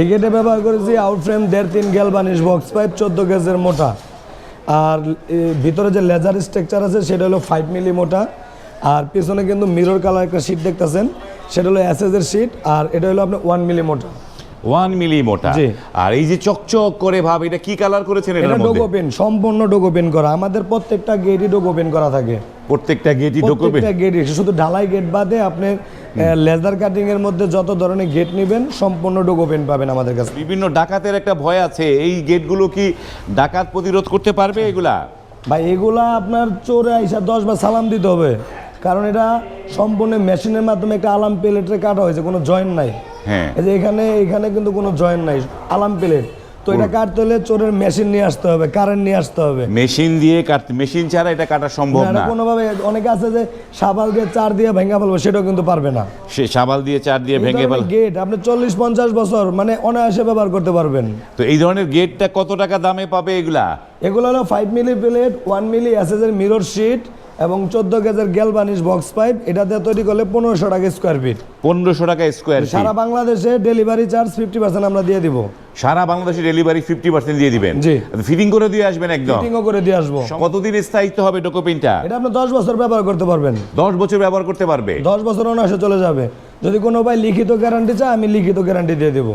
এই গেটে ব্যবহার করেছি আউটফ্রেম দেড় তিন গ্যালবানিশ বক্স পাইপ চোদ্দ গেজের মোটা। আর ভিতরে যে লেজার স্ট্রাকচার আছে, সেটা হলো ফাইভ মিলি মোটা। আর পিছনে কিন্তু মিরর কালার একটা শিট দেখতেছেন, সেটা হলো অ্যাসেজের শিট আর এটা হলো আপনার ওয়ান মিলি মোটা। ওয়ান মিলি মোটা আর এই যে চকচক করে ভাব এটা কি কালার করেছেন এটা ডোগোপেন সম্পূর্ণ ডোগোপেন করা। আমাদের প্রত্যেকটা গেটই ডোগোপেন করা থাকে। প্রত্যেকটা গেটই ঢোকবে প্রত্যেকটা গেট শুধু ঢালাই গেট বাদে আপনি লেজার কাটিং এর মধ্যে যত ধরনের গেট নেবেন সম্পূর্ণ ডোগোপেন পাবেন আমাদের কাছে। বিভিন্ন ডাকাতের একটা ভয় আছে। এই গেটগুলো কি ডাকাত প্রতিরোধ করতে পারবে এগুলা? ভাই এগুলা আপনার চোরে আইসা দশ বার সালাম দিতে হবে। কারণ এটা সম্পূর্ণ মেশিনের মাধ্যমে একটা আলাম প্লেটে কাটা হয়েছে কোনো জয়েন্ট নাই। হ্যাঁ। এই যে এখানে এখানে কিন্তু কোনো জয়েন্ট নাই আলাম প্লেট তো এটা কাটতে হলে চোরের মেশিন নিয়ে আসতে হবে কারেন্ট নিয়ে আসতে হবে। মেশিন দিয়ে কাটতে মেশিন ছাড়া এটা কাটা সম্ভব না, কোনোভাবে অনেকে আছে যে সাবাল দিয়ে চার দিয়ে ভেঙে ফেলব সেটাও কিন্তু পারবে না। সে সাবাল দিয়ে চার দিয়ে ভেঙে ফেল গেট আপনি চল্লিশ পঞ্চাশ বছর মানে অনায়াসে ব্যবহার করতে পারবেন। তো এই ধরনের গেটটা কত টাকা দামে পাবে এগুলা? এগুলো হলো five milli plate one milli এসএসের mirror sheet এবং চোদ্দ গেজের গ্যালবানিশ বক্স পাইপ এটা দিয়ে তৈরি করলে পনেরোশো টাকা স্কোয়ার ফিট পনেরোশো টাকা স্কোয়ার সারা বাংলাদেশে ডেলিভারি চার্জ ফিফটি পার্সেন্ট আমরা দিয়ে দিব। সারা বাংলাদেশে ডেলিভারি ফিফটি পার্সেন্ট দিয়ে দিবেন। জি। ফিটিং করে দিয়ে আসবেন একদম। ফিটিংও করে দিয়ে আসব। কতদিন স্থায়িত্ব হবে ডোকোপিনটা? এটা আপনি দশ বছর ব্যবহার করতে পারবেন। দশ বছর ব্যবহার করতে পারবে। দশ বছর অনায়াসে চলে যাবে। যদি কোনো ভাই লিখিত গ্যারান্টি চায় আমি লিখিত গ্যারান্টি দিয়ে দেবো।